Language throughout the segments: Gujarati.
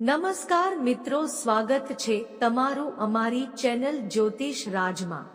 નમસ્કાર મિત્રો, સ્વાગત છે તમારું અમારી ચેનલ જ્યોતિષ રાજમાં.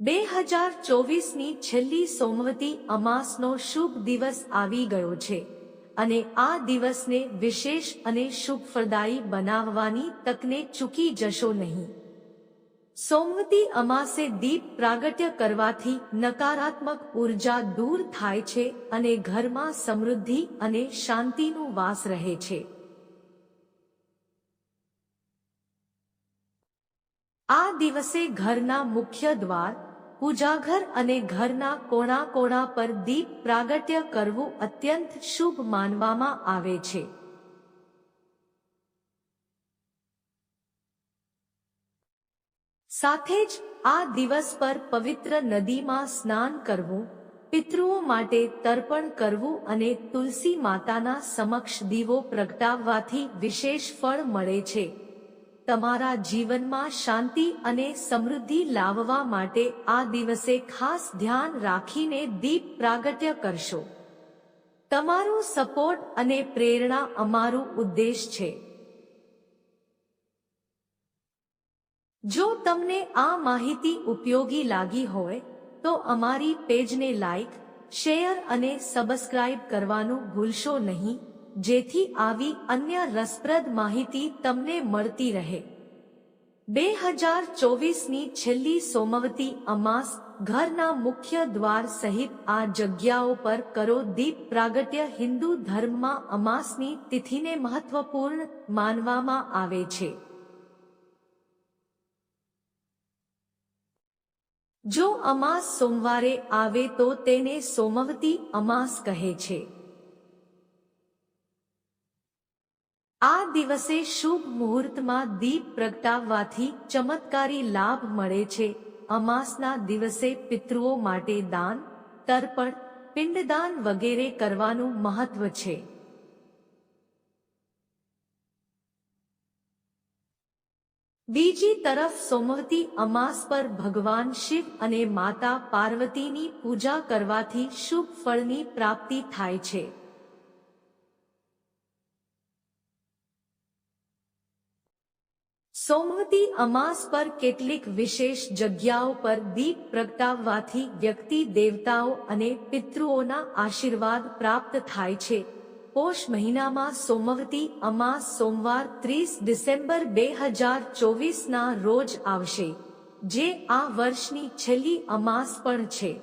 બે હજાર ચોવીસની છેલ્લી સોમવતી અમાસનો શુભ દિવસ આવી ગયો છે અને આ દિવસને વિશેષ અને શુભ ફળદાયી બનાવવાની તકને ચૂકી જશો નહીં. સોમવતી અમાસે દીપ પ્રાગટ્ય કરવાથી નકારાત્મક ઊર્જા દૂર થાય છે અને ઘરમાં સમૃદ્ધિ અને શાંતિનું વાસ રહે છે. આ દિવસે ઘરના મુખ્ય દ્વાર, પૂજાઘર અને ઘરના કોણા કોણા પર દીપ પ્રાગટ્ય કરવું અત્યંત શુભ માનવામાં આવે છે. સાથે જ આ દિવસ પર પવિત્ર નદીમાં સ્નાન કરવું, પિતૃઓ માટે તર્પણ કરવું અને તુલસી માતાના સમક્ષ દીવો પ્રગટાવવાથી વિશેષ ફળ મળે છે. તમારા જીવનમાં શાંતિ અને સમૃદ્ધિ લાવવા માટે આ દિવસે ખાસ ધ્યાન રાખીને દીપ પ્રાગટ્ય કરશો. તમારું સપોર્ટ અને પ્રેરણા અમારું ઉદ્દેશ છે. જો તમને આ માહિતી ઉપયોગી લાગી હોય, તો અમારી પેજને લાઈક, શેર અને સબસ્ક્રાઇબ કરવાનું ભૂલશો નહીં. જેથી આવી અન્ય રસપ્રદ માહિતી તમને મળતી રહે. બે હજાર ચોવીસની છેલ્લી સોમવતી અમાસ ઘરના મુખ્ય દ્વાર સહિત આ જગ્યાઓ પર કરો દીપ પ્રાગટ્ય હિન્દુ ધર્મમાં અમાસની તિથિને મહત્વપૂર્ણ માનવામાં આવે છે. જો અમાસ સોમવારે આવે તો તેને સોમવતી અમાસ કહે છે. આ દિવસે શુભ મુહૂર્તમાં દીપ પ્રગટાવવાથી ચમત્કારી લાભ મળે છે. અમાસના દિવસે પિતૃઓ માટે દાન, તર્પણ, પિંડદાન વગેરે કરવાનું મહત્વ છે. બીજી તરફ સોમવતી અમાસ પર ભગવાન શિવ અને માતા પાર્વતીની પૂજા કરવાથી શુભ ફળની પ્રાપ્તિ થાય છે. સોમવતી અમાસ પર કેટલીક વિશેષ જગ્યાઓ પર દીપ પ્રગટાવવાથી વ્યક્તિ, દેવતાઓ અને પિતૃઓના આશીર્વાદ પ્રાપ્ત થાય છે. પોષ મહિનામાં સોમવતી અમાસ સોમવાર ત્રીસ ડિસેમ્બર બે હજાર ચોવીસના રોજ આવશે, જે આ વર્ષની છેલ્લી અમાસ પણ છે.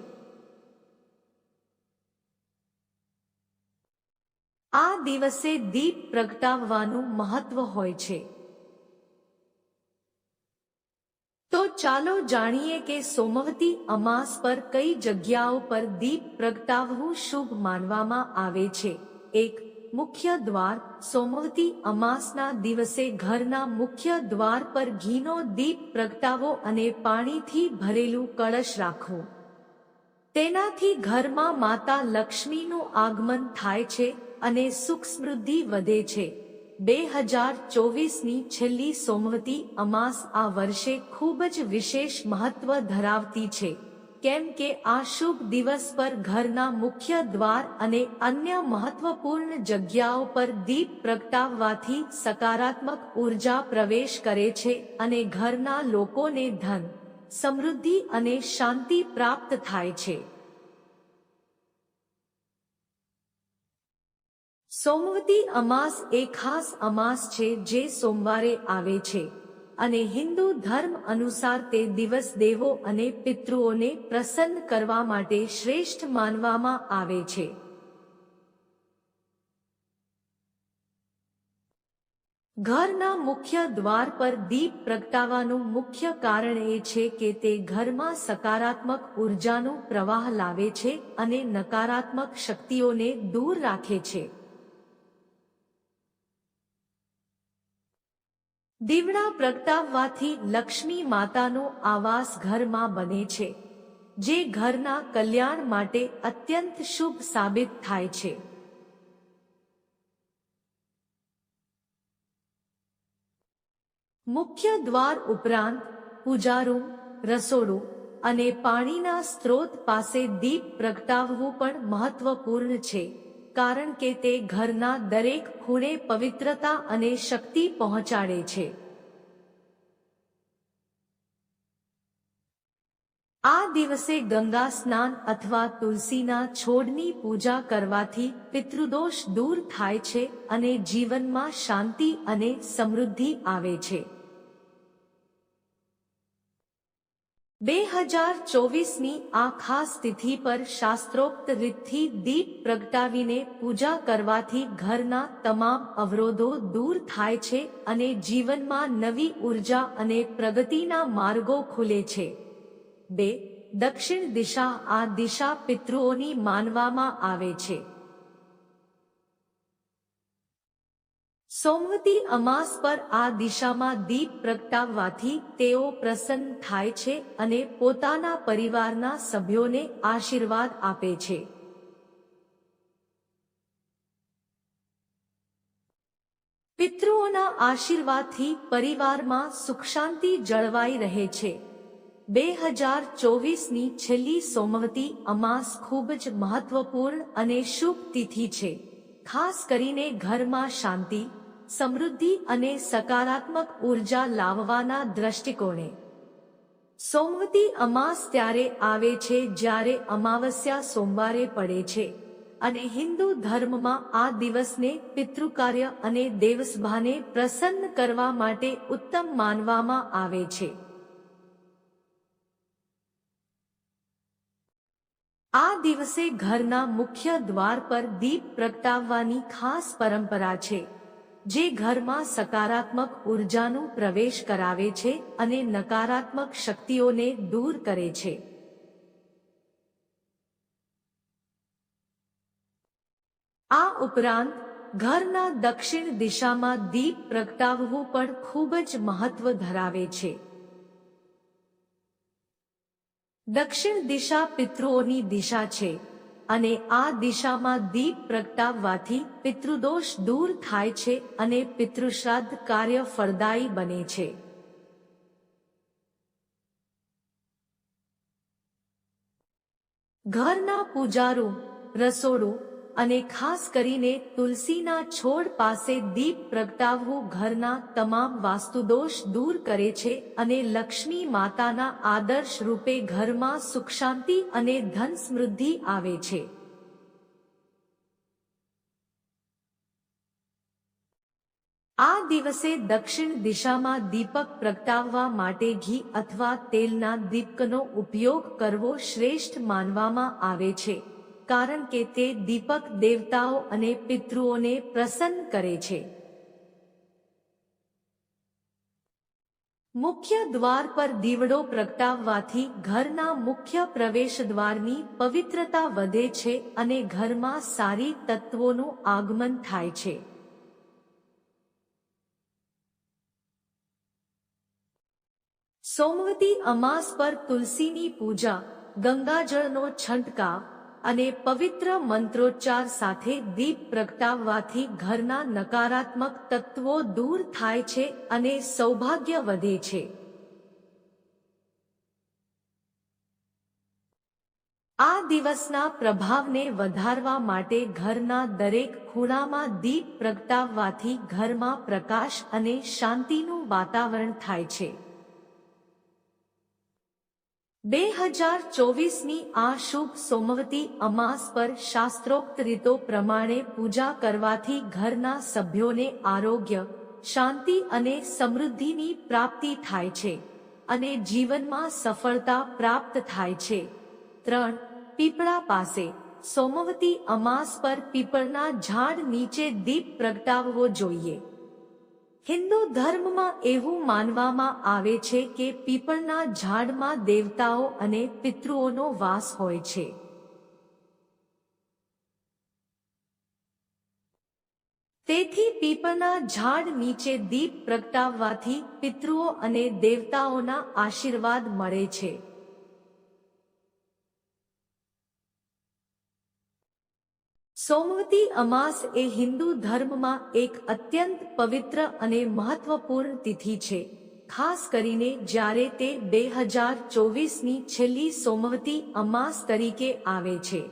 આ દિવસે દીપ પ્રગટાવવાનું મહત્વ હોય છે તો ચાલો જાણીએ કે સોમવતી અમાસ પર કઈ જગ્યાઓ પર દીપ પ્રગટાવવું શુભ માનવામાં આવે છે. એક, મુખ્ય દ્વાર. સોમવતી અમાસના દિવસે ઘરના મુખ્ય દ્વાર પર ઘીનો દીપ પ્રગટાવો અને પાણીથી ભરેલું કળશ રાખો. તેનાથી ઘરમાં માતા લક્ષ્મીનું આગમન થાય છે અને સુખ સમૃદ્ધિ વધે છે. બે હજાર ચોવીસની છેલ્લી સોમવતી અમાસ આ વર્ષે ખૂબ જ વિશેષ મહત્વ ધરાવતી છે. કેમ કે આ શુભ દિવસ પર ઘરના મુખ્ય દ્વાર અને અન્ય મહત્વપૂર્ણ જગ્યાઓ પર દીપ પ્રગટાવવાથી સકારાત્મક ઊર્જા પ્રવેશ કરે છે અને ઘરના લોકોને ધન, સમૃદ્ધિ અને શાંતિ પ્રાપ્ત થાય છે. સોમવતી અમાસ એ ખાસ અમાસ છે જે સોમવારે આવે છે. અને હિન્દુ ધર્મ અનુસાર તે દિવસ દેવો અને પિતૃઓને પ્રસન્ન કરવા માટે શ્રેષ્ઠ માનવામાં આવે છે. ઘરના મુખ્ય દ્વાર પર દીપ પ્રગટાવવાનું મુખ્ય કારણ એ છે કે તે ઘરમાં સકારાત્મક ઉર્જાનો પ્રવાહ લાવે છે અને નકારાત્મક શક્તિઓને દૂર રાખે છે. દીવડા પ્રગટાવવાથી લક્ષ્મી માતાનો આવાસ ઘરમાં બને છે, જે ઘરના કલ્યાણ માટે અત્યંત શુભ સાબિત થાય છે. મુખ્ય દ્વાર ઉપરાંત પૂજારૂમ રસોડું અને પાણીના સ્ત્રોત પાસે દીપ પ્રગટાવવું પણ મહત્વપૂર્ણ છે. કારણ કે તે ઘરના દરેક ખૂણે પવિત્રતા અને શક્તિ પહોંચાડે છે. આ દિવસે ગંગા સ્નાન અથવા તુલસીના છોડની પૂજા કરવાથી પિતૃદોષ દૂર થાય છે અને જીવનમાં શાંતિ અને સમૃદ્ધિ આવે છે. બે હજાર ચોવીસની આ ખાસ તિથિ પર શાસ્ત્રોક્ત રીતથી દીપ પ્રગટાવીને પૂજા કરવાથી ઘરના તમામ અવરોધો દૂર થાય છે અને જીવનમાં નવી ઊર્જા અને પ્રગતિના માર્ગો ખુલે છે. બે, દક્ષિણ દિશા આ દિશા પિતૃઓની માનવામાં આવે છે. સોમવતી અમાસ પર આ દિશામાં દીપ પ્રગટાવવાથી તેઓ પ્રસન્ન થાય છે અને પોતાના પરિવારના સભ્યોને આશીર્વાદ આપે છે. પિતૃઓના આશીર્વાદથી પરિવારમાં સુખ શાંતિ જળવાઈ રહે છે. બે હજાર ચોવીસની છેલ્લી સોમવતી અમાસ ખૂબ જ મહત્વપૂર્ણ અને શુભ તિથિ છે. ખાસ કરીને ઘરમાં શાંતિ સમૃદ્ધિ અને સકારાત્મક ઊર્જા લાવવાના દ્રષ્ટિકોણે. સોમવતી અમાસ ત્યારે આવે છે જ્યારે અમાવસ્યા સોમવારે પડે છે અને હિન્દુ ધર્મમાં આ દિવસને પિતૃકાર્ય અને દેવસભાને પ્રસન્ન કરવા માટે ઉત્તમ માનવામાં આવે છે. આ દિવસે ઘરના મુખ્ય દ્વાર પર દીપ પ્રગટાવવાની ખાસ પરંપરા છે. જે ઘરમાં સકારાત્મક ઉર્જાનું પ્રવેશ કરાવે છે અને નકારાત્મક શક્તિઓને દૂર કરે છે. આ ઉપરાંત, ઘરના દક્ષિણ દિશામાં દીપ પ્રગટાવવું પણ ખૂબ જ મહત્વ ધરાવે છે. દક્ષિણ દિશા પિતૃઓની દિશા છે. અને આ દિશામાં દીપ પ્રગટાવવાથી પિતૃદોષ દૂર થાય છે અને પિતૃશ્રાદ્ધ કાર્ય ફળદાયી બને છે. ઘરના પૂજારું રસોડું અને ખાસ કરીને તુલસીના છોડ પાસે દીપ પ્રગટાવવું ઘરના તમામ વાસ્તુદોષ દૂર કરે છે અને લક્ષ્મી માતાના આદર્શ રૂપે ઘરમાં સુખ શાંતિ અને ધન સમૃદ્ધિ આવે છે. આ દિવસે દક્ષિણ દિશામાં દીપક પ્રગટાવવા માટે ઘી અથવા તેલના દીપકનો ઉપયોગ કરવો શ્રેષ્ઠ માનવામાં આવે છે. કારણ કે તે દીપક દેવતાઓ અને પિતૃઓને પ્રસન્ન કરે છે. મુખ્ય દ્વાર પર દીવડો પ્રગટાવવાથી ઘરના મુખ્ય પ્રવેશ દ્વારની પવિત્રતા વધે છે અને ઘરમાં સારી તત્વોનું આગમન થાય છે. સોમવતી અમાસ પર તુલસીની પૂજા, ગંગાજળનો છંટકાવ અને પવિત્ર મંત્રોચ્ચાર સાથે દીપ પ્રગટાવવાથી ઘરના નકારાત્મક તત્વો દૂર થાય છે અને સૌભાગ્ય વધે છે. આ દિવસના પ્રભાવને વધારવા માટે ઘરના દરેક ખૂણામાં દીપ પ્રગટાવવાથી ઘરમાં પ્રકાશ અને શાંતિનું વાતાવરણ થાય છે. બે હજાર ચોવીસની આ શુભ સોમવતી અમાસ પર શાસ્ત્રોક્ત રીતો પ્રમાણે પૂજા કરવાથી ઘરના સભ્યોને આરોગ્ય, શાંતિ અને સમૃદ્ધિની પ્રાપ્તિ થાય છે અને જીવનમાં સફળતા પ્રાપ્ત થાય છે. ત્રણ, પીપળા પાસે. સોમવતી અમાસ પર પીપળના ઝાડ નીચે દીપ પ્રગટાવવો જોઈએ. હિન્દુ ધર્મમાં એવું માનવામાં આવે છે કે પીપળના ઝાડમાં દેવતાઓ અને પિતૃઓનો વાસ હોય છે. તેથી પીપળના ઝાડ નીચે દીપ પ્રગટાવવાથી પિતૃઓ અને દેવતાઓના આશીર્વાદ મળે છે. સોમવતી અમાસ એ હિન્દુ ધર્મમાં એક અત્યંત પવિત્ર અને મહત્વપૂર્ણ તિથિ છે. ખાસ કરીને જ્યારે તે બે હજાર ચોવીસની છેલ્લી સોમવતી અમાસ તરીકે આવે છે.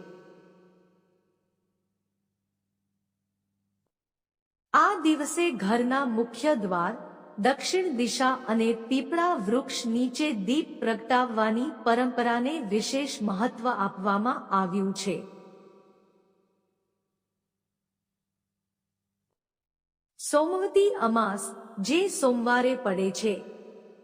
આ દિવસે ઘરના મુખ્ય દ્વાર, દક્ષિણ દિશા અને પીપળા વૃક્ષ નીચે દીપ પ્રગટાવવાની પરંપરાને વિશેષ મહત્વ આપવામાં આવ્યું છે. સોમવતી અમાસ જે સોમવારે પડે છે,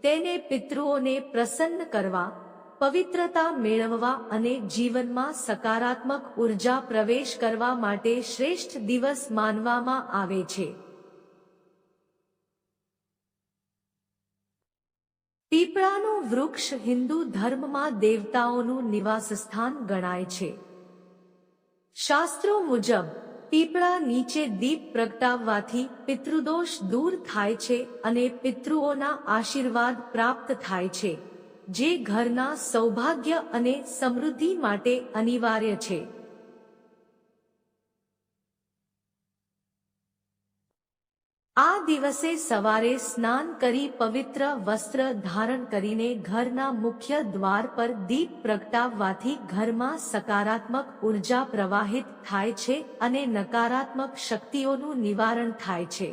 તેને પિતૃઓને પ્રસન્ન કરવા, પવિત્રતા મેળવવા અને જીવનમાં સકારાત્મક ઊર્જા પ્રવેશ કરવા માટે શ્રેષ્ઠ દિવસ માનવામાં આવે છે. પીપળાનું વૃક્ષ હિન્દુ ધર્મમાં દેવતાઓનું નિવાસસ્થાન ગણાય છે. શાસ્ત્રો મુજબ પીપળા નીચે દીપ પ્રગટાવવાથી પિતૃદોષ દૂર થાય છે અને પિતૃઓના આશીર્વાદ પ્રાપ્ત થાય છે, જે ઘરના સૌભાગ્ય અને સમૃદ્ધિ માટે અનિવાર્ય છે. આ દિવસે સવારે સ્નાન કરી પવિત્ર વસ્ત્ર ધારણ કરીને ઘરના મુખ્ય દ્વાર પર દીપ પ્રગટાવવાથી ઘરમાં સકારાત્મક ઊર્જા પ્રવાહિત થાય છે અને નકારાત્મક શક્તિઓનું નિવારણ થાય છે.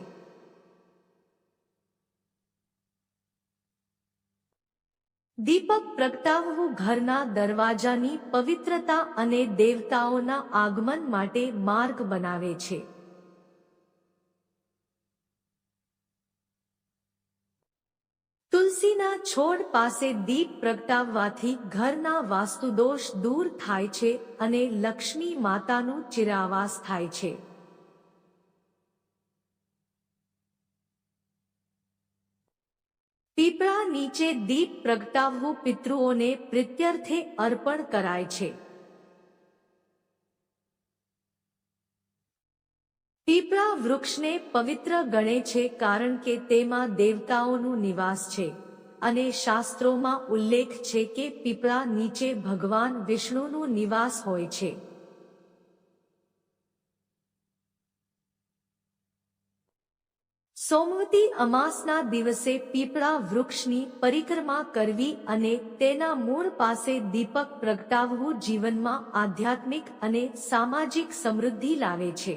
દીપક પ્રગટાવવું ઘરના દરવાજાની પવિત્રતા અને દેવતાઓના આગમન માટે માર્ગ બનાવે છે. તુલસીના છોડ પાસે દીપ પ્રગટાવવાથી ઘરના વાસ્તુદોષ દૂર થાય છે અને લક્ષ્મી માતાનું ચિરાવાસ થાય છે. પીપળા નીચે દીપ પ્રગટાવવું પિતૃઓને પ્રિત્યર્થે અર્પણ કરાય છે. પીપળા વૃક્ષને પવિત્ર ગણે છે કારણ કે તેમાં દેવતાઓનું નિવાસ છે. અને શાસ્ત્રોમાં ઉલ્લેખ છે કે પીપળા નીચે ભગવાન વિષ્ણુનું નિવાસ હોય છે. સોમવતી અમાસના દિવસે પીપળા વૃક્ષની પરિક્રમા કરવી અને તેના મૂળ પાસે દીપક પ્રગટાવવું જીવનમાં આધ્યાત્મિક અને સામાજિક સમૃદ્ધિ લાવે છે.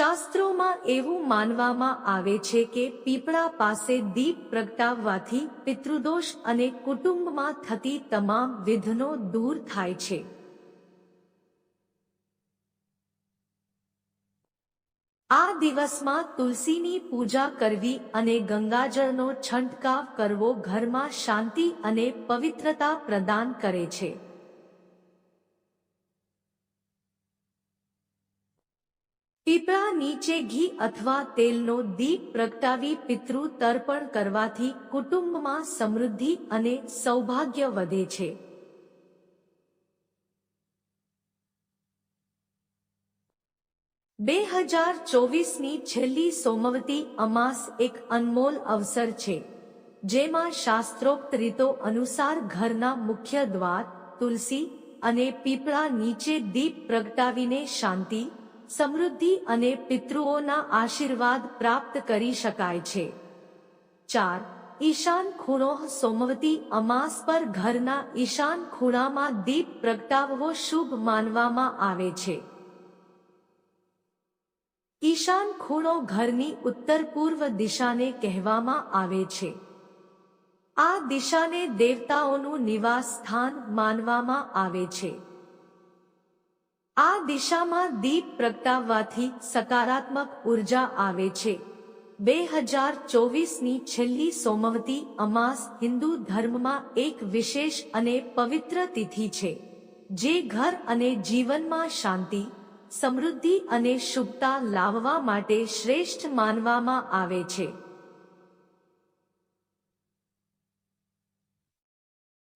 શાસ્ત્રોમાં એવું માનવામાં આવે છે કે પીપળા પાસે દીપ પ્રગટાવવાથી પિતૃદોષ અને કુટુંબમાં થતી તમામ વિધનો દૂર થાય છે. આ દિવસમાં તુલસીની પૂજા કરવી અને ગંગાજળનો છંટકાવ કરવો ઘરમાં શાંતિ અને પવિત્રતા પ્રદાન કરે છે. પીપળા નીચે ઘી અથવા તેલનો દીપ પ્રગટાવી પિતૃ તર્પણ કરવાથી કુટુંબમાં સમૃદ્ધિ અને સૌભાગ્ય વધે છે. બે હજાર ચોવીસની છેલ્લી સોમવતી અમાસ એક અનમોલ અવસર છે, જેમાં શાસ્ત્રોક્ત રીતો અનુસાર ઘરના મુખ્ય દ્વાર, તુલસી અને પીપળા નીચે દીપ પ્રગટાવીને શાંતિ સમૃદ્ધિ અને પિતૃઓના આશીર્વાદ પ્રાપ્ત કરી શકાય છે. ચાર, ઈશાન ખૂણો સોમવતી અમાસ પર ઘરના ઈશાન ખૂણામાં દીપ પ્રગટાવવો શુભ માનવામાં આવે છે. ઈશાન ખૂણો ઘરની ઉત્તર પૂર્વ દિશાને કહેવામાં આવે છે. આ દિશાને દેવતાઓનું નિવાસ સ્થાન માનવામાં આવે છે. આ દિશામાં દીપ પ્રગટાવવાથી સકારાત્મક ઊર્જા આવે છે. બે હજાર ચોવીસની છેલ્લી સોમવતી અમાસ હિન્દુ ધર્મમાં એક વિશેષ અને પવિત્ર તિથિ છે, જે ઘર અને જીવનમાં શાંતિ, સમૃદ્ધિ અને શુભતા લાવવા માટે શ્રેષ્ઠ માનવામાં આવે છે.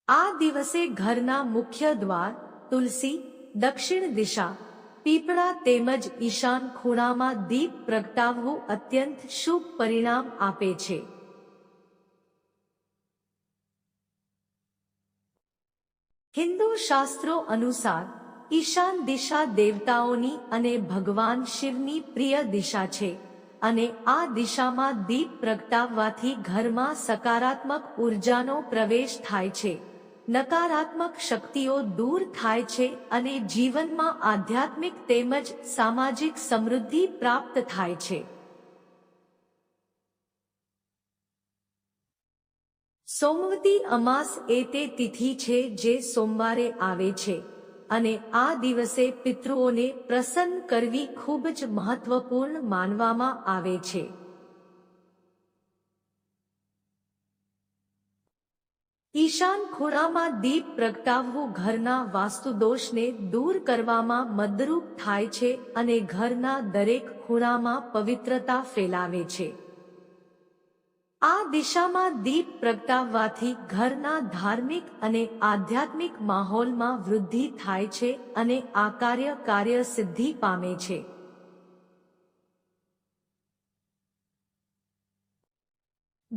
આ દિવસે ઘરના મુખ્ય દ્વાર, તુલસી દક્ષિણ દિશા, પીપળા તેમજ ઈશાન ખૂણામાં દીપ પ્રગટાવવું અત્યંત શુભ પરિણામ આપે છે. હિન્દુ શાસ્ત્રો અનુસાર, ઈશાન દિશા દેવતાઓની અને ભગવાન શિવની પ્રિય દિશા છે અને આ દિશામાં દીપ પ્રગટાવવાથી ઘરમાં સકારાત્મક ઉર્જાનો પ્રવેશ થાય છે. નકારાત્મક શક્તિઓ દૂર થાય છે અને જીવનમાં આધ્યાત્મિક તેમજ સામાજિક સમૃદ્ધિ પ્રાપ્ત થાય છે. સોમવતી અમાસ એ તે તિથિ છે જે સોમવારે આવે છે અને આ દિવસે પિતૃઓને પ્રસન્ન કરવી ખૂબ જ મહત્વપૂર્ણ માનવામાં આવે છે. ઈશાન ખૂણામાં દીપ પ્રગટાવવું ઘરના વાસ્તુદોષને દૂર કરવામાં મદરૂપ થાય છે અને ઘરના દરેક ખૂણામાં પવિત્રતા ફેલાવે છે. આ દિશામાં દીપ પ્રગટાવવાથી ઘરના ધાર્મિક અને આધ્યાત્મિક માહોલમાં વૃદ્ધિ થાય છે અને આ કાર્ય કાર્ય સિદ્ધિ પામે છે.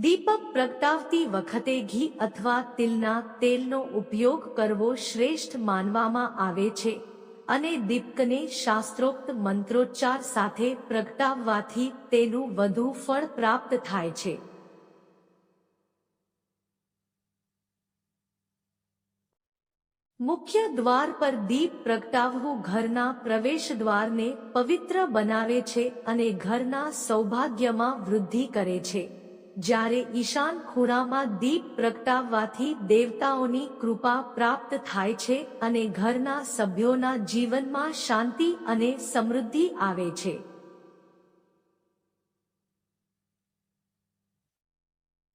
દીપક પ્રગટાવતી વખતે ઘી અથવા તિલના તેલનો ઉપયોગ કરવો શ્રેષ્ઠ માનવામાં આવે છે અને દીપકને શાસ્ત્રોક્ત મંત્રોચ્ચાર સાથે પ્રગટાવવાથી તેનું વધુ ફળ પ્રાપ્ત થાય છે. મુખ્ય દ્વાર પર દીપ પ્રગટાવવું ઘરના પ્રવેશ દ્વારને પવિત્ર બનાવે છે અને ઘરના સૌભાગ્યમાં વૃદ્ધિ કરે છે. જ્યારે ઈશાન ખૂણામાં દીપ પ્રગટાવવાથી દેવતાઓની કૃપા પ્રાપ્ત થાય છે અને ઘરના સભ્યોના જીવનમાં શાંતિ અને સમૃદ્ધિ આવે છે.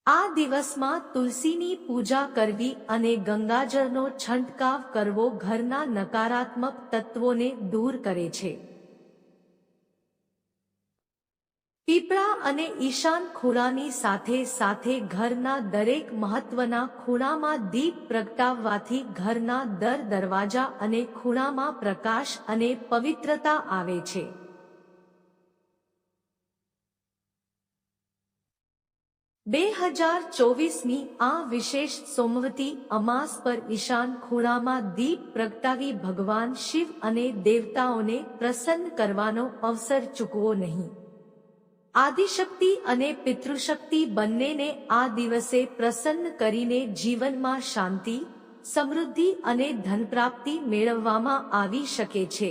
આ દિવસમાં તુલસીની પૂજા કરવી અને ગંગાજળનો છંટકાવ કરવો ઘરના નકારાત્મક તત્વોને દૂર કરે છે. પીપળા અને ઈશાન ખૂણાની સાથે સાથે ઘરના દરેક મહત્વના ખૂણામાં દીપ પ્રગટાવવાથી ઘરના દર દરવાજા અને ખૂણામાં પ્રકાશ અને પવિત્રતા આવે છે. બે હજાર ચોવીસની આ વિશેષ સોમવતી અમાસ પર ઈશાન ખૂણામાં દીપ પ્રગટાવી ભગવાન શિવ અને દેવતાઓને પ્રસન્ન કરવાનો અવસર ચૂકવો નહીં. આદિશક્તિ અને પિતૃશક્તિ બંનેને આ દિવસે પ્રસન્ન કરીને જીવનમાં શાંતિ, સમૃદ્ધિ અને ધનપ્રાપ્તિ મેળવવામાં આવી શકે છે.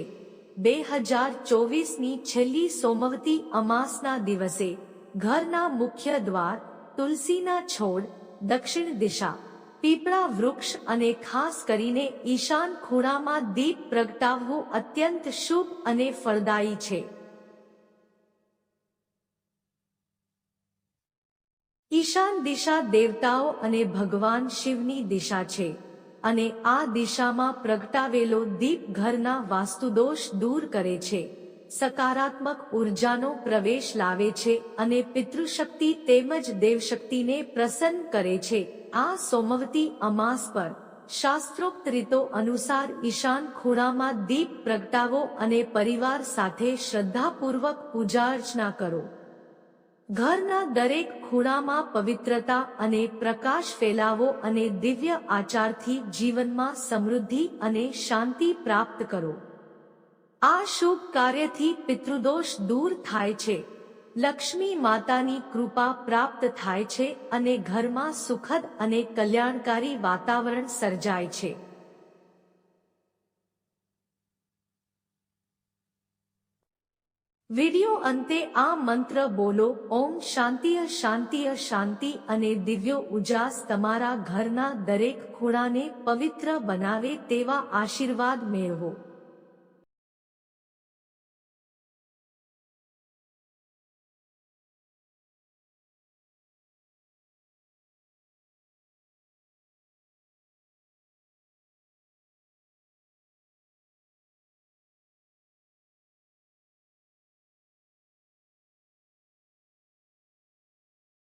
બે હજાર ચોવીસની છેલ્લી સોમવતી અમાસના દિવસે, ઘરના મુખ્ય દ્વાર, તુલસીના છોડ, દક્ષિણ દિશા, પીપળા વૃક્ષ અને ખાસ કરીને ઈશાન ખૂણામાં દીપ પ્રગટાવવું અત્યંત શુભ અને ફળદાયી છે. ઈશાન દિશા દેવતાઓ અને ભગવાન શિવની દિશા છે અને આ દિશામાં પ્રગટાવેલો દીપ ઘરના વાસ્તુદોષ દૂર કરે છે. સકારાત્મક ઉર્જાનો પ્રવેશ લાવે છે અને પિતૃશક્તિ તેમજ દેવશક્તિને પ્રસન્ન કરે છે. આ સોમવતી અમાસ પર શાસ્ત્રોક્ત રીતો અનુસાર ઈશાન ખૂણામાં દીપ પ્રગટાવો અને પરિવાર સાથે શ્રદ્ધાપૂર્વક પૂજા અર્ચના કરો. ઘરના દરેક ખૂણામાં પવિત્રતા અને પ્રકાશ ફેલાવો અને દિવ્ય આચારથી જીવનમાં સમૃદ્ધિ અને શાંતિ પ્રાપ્ત કરો. આ શુભ કાર્યથી પિતૃદોષ દૂર થાય છે. લક્ષ્મી માતાની કૃપા પ્રાપ્ત થાય છે અને ઘરમાં સુખદ અને કલ્યાણકારી વાતાવરણ સર્જાય છે. વિડિયો અંતે આ મંત્ર બોલો, ઓમ શાંતિય શાંતિય શાંતિ અને દિવ્યો ઉજાસ તમારા ઘરના દરેક ખૂણાને પવિત્ર બનાવે તેવા આશીર્વાદ મેળવો.